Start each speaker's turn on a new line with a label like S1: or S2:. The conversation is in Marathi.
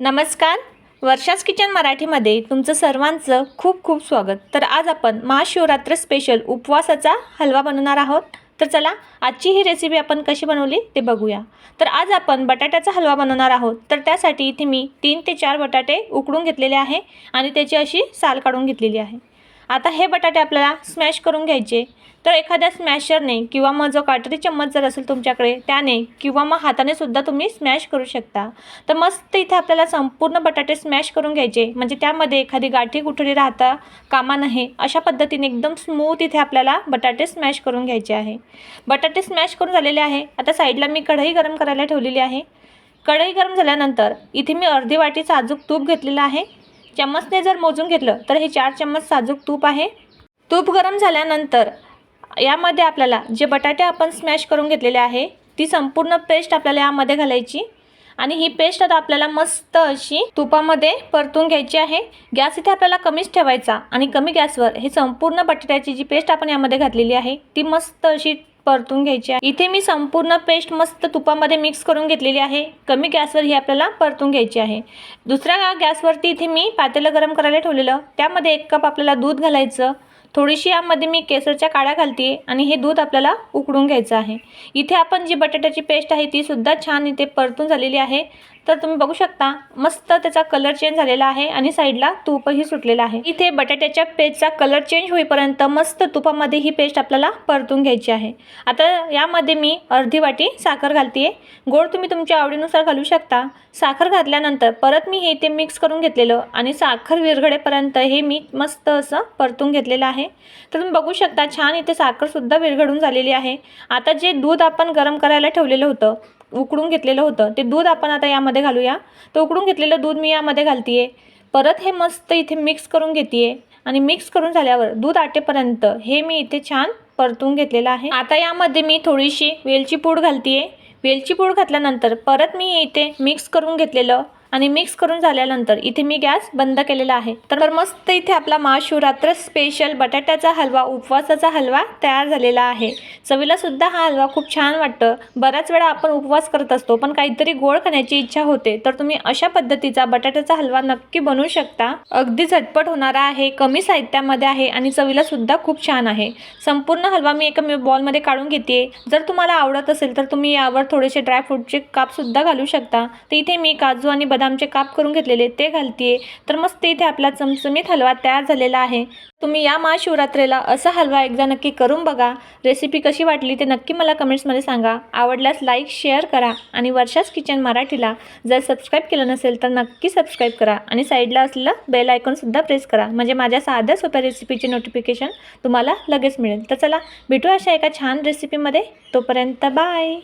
S1: नमस्कार. वर्षास किचन मराठीमध्ये तुमचं सर्वांचं खूप खूप स्वागत. तर आज आपण महाशिवरात्र स्पेशल उपवासाचा हलवा बनवणार आहोत. तर चला आजची ही रेसिपी आपण कशी बनवली ते बघूया. तर आज आपण बटाट्याचा हलवा बनवणार आहोत. तर त्यासाठी इथे मी तीन ते चार बटाटे उकडून घेतलेले आहे आणि त्याची अशी साल काढून घेतलेली आहे. आता हे बटाटे आपल्याला स्मॅश करून घ्यायचे. तर एखाद्या स्मॅशरने किंवा मग जो काटरी चम्मच जर असेल तुमच्याकडे त्याने किंवा मग हाताने सुद्धा तुम्ही स्मॅश करू शकता. तर मस्त इथे आपल्याला संपूर्ण बटाटे स्मॅश करून घ्यायचे. म्हणजे त्यामध्ये एखादी गाठी कुठली राहता कामा नये अशा पद्धतीने एकदम स्मूथ इथे आपल्याला बटाटे स्मॅश करून घ्यायचे आहे. बटाटे स्मॅश करून झालेले आहे. आता साईडला मी कढई गरम करायला ठेवलेली आहे. कढई गरम झाल्यानंतर इथे मी अर्धी वाटी साजूक तूप घेतलेलं आहे. चम्मचने जर मोजून घेतलं तर हे चार चम्मच साजूक तूप आहे. तूप गरम झाल्यानंतर यामध्ये आपल्याला जे बटाटे आपण स्मॅश करून घेतलेले आहे ती संपूर्ण पेस्ट आपल्याला यामध्ये घालायची. आणि ही पेस्ट आता आपल्याला मस्त अशी तुपामध्ये परतून घ्यायची आहे. गॅस इथे आपल्याला कमीच ठेवायचा आणि कमी गॅसवर हे संपूर्ण बटाट्याची जी पेस्ट आपण यामध्ये घातलेली आहे ती मस्त अशी परतून घ्यायची आहे. इथे मी संपूर्ण पेस्ट मस्त तुपामध्ये मिक्स करून घेतलेली आहे. कमी गॅसवर ही आपल्याला परतून घ्यायची आहे. दुसऱ्या गॅसवरती इथे मी पातेलं गरम करायला ठेवलेलं. त्यामध्ये एक कप आपल्याला दूध घालायचं. थोडीशी यामध्ये मी केसरच्या काड्या घालते आणि हे दूध आपल्याला उकडून घ्यायचं आहे. इथे आपण जी बटाट्याची पेस्ट आहे ती सुद्धा छान इथे परतून झालेली आहे. तर तुम्ही बघू शकता मस्त त्याचा कलर चेंज झालेला आहे आणि साईडला तूपही सुटलेला आहे. इथे बटाट्याच्या पेस्टचा कलर चेंज होईपर्यंत मस्त तुपामध्ये ही पेस्ट आपल्याला परतून घ्यायची आहे. आता यामध्ये मी अर्धी वाटी साखर घालते गोड तुम्ही तुमच्या आवडीनुसार घालू शकता. साखर घातल्यानंतर परत मी हे इथे मिक्स करून घेतलेलं आणि साखर विरघडेपर्यंत हे मी मस्त असं परतून घेतलेलं आहे. तर तुम्ही बघू शकता छान इथे साखरसुद्धा विरघडून झालेली आहे. आता जे दूध आपण गरम करायला ठेवलेलं होतं उकडून घेतलेलं होतं. ते दूध आपण आता यामध्ये घालूया. तर उकडून घेतलेलं दूध मी यामध्ये घालते परत हे मस्त इथे मिक्स करून घेते आणि मिक्स करून झाल्यावर दूध आटेपर्यंत हे मी इथे छान परतून घेतलेलं आहे. आता यामध्ये मी थोडीशी वेलची पूड घालते वेलची पूड घातल्यानंतर परत मी इथे मिक्स करून घेतलेलं आणि मिक्स करून झाल्यानंतर इथे मी गॅस बंद केलेला आहे. तर मस्त इथे आपला महाशिवरात्र स्पेशल बटाट्याचा हलवा उपवासाचा हलवा तयार झालेला आहे. चवीला सुद्धा हा हलवा खूप छान वाटतं. बऱ्याच वेळा आपण उपवास करत असतो पण काहीतरी गोड खाण्याची इच्छा होते. तर तुम्ही अशा पद्धतीचा बटाट्याचा हलवा नक्की बनवू शकता. अगदी झटपट होणारा आहे कमी साहित्यामध्ये आहे आणि चवीला सुद्धा खूप छान आहे. संपूर्ण हलवा मी एका बॉलमध्ये काढून घेते जर तुम्हाला आवडत असेल तर तुम्ही यावर थोडेसे ड्रायफ्रूटचे कापसुद्धा घालू शकता. तर इथे मी काजू आणि बदामचे काप करून घेतलेले ते घालते तर मस्त इथे आपला चमचमीत हलवा तयार झालेला आहे. तुम्ही या महाशिवरात्रीला असा हलवा एकदा नक्की करून बघा. रेसिपी कशी वाटली ते नक्की मला कमेंट्समध्ये सांगा. आवडल्यास लाईक शेअर करा आणि वर्षाच किचन मराठीला जर सबस्क्राईब केलं नसेल तर नक्की सबस्क्राईब करा आणि साईडला असलेलं बेल आयकॉनसुद्धा प्रेस करा. म्हणजे माझ्या साध्या सोप्या रेसिपीचे नोटिफिकेशन तुम्हाला लगेच मिळेल. तर चला भेटू अशा एका छान रेसिपीमध्ये. तोपर्यंत बाय!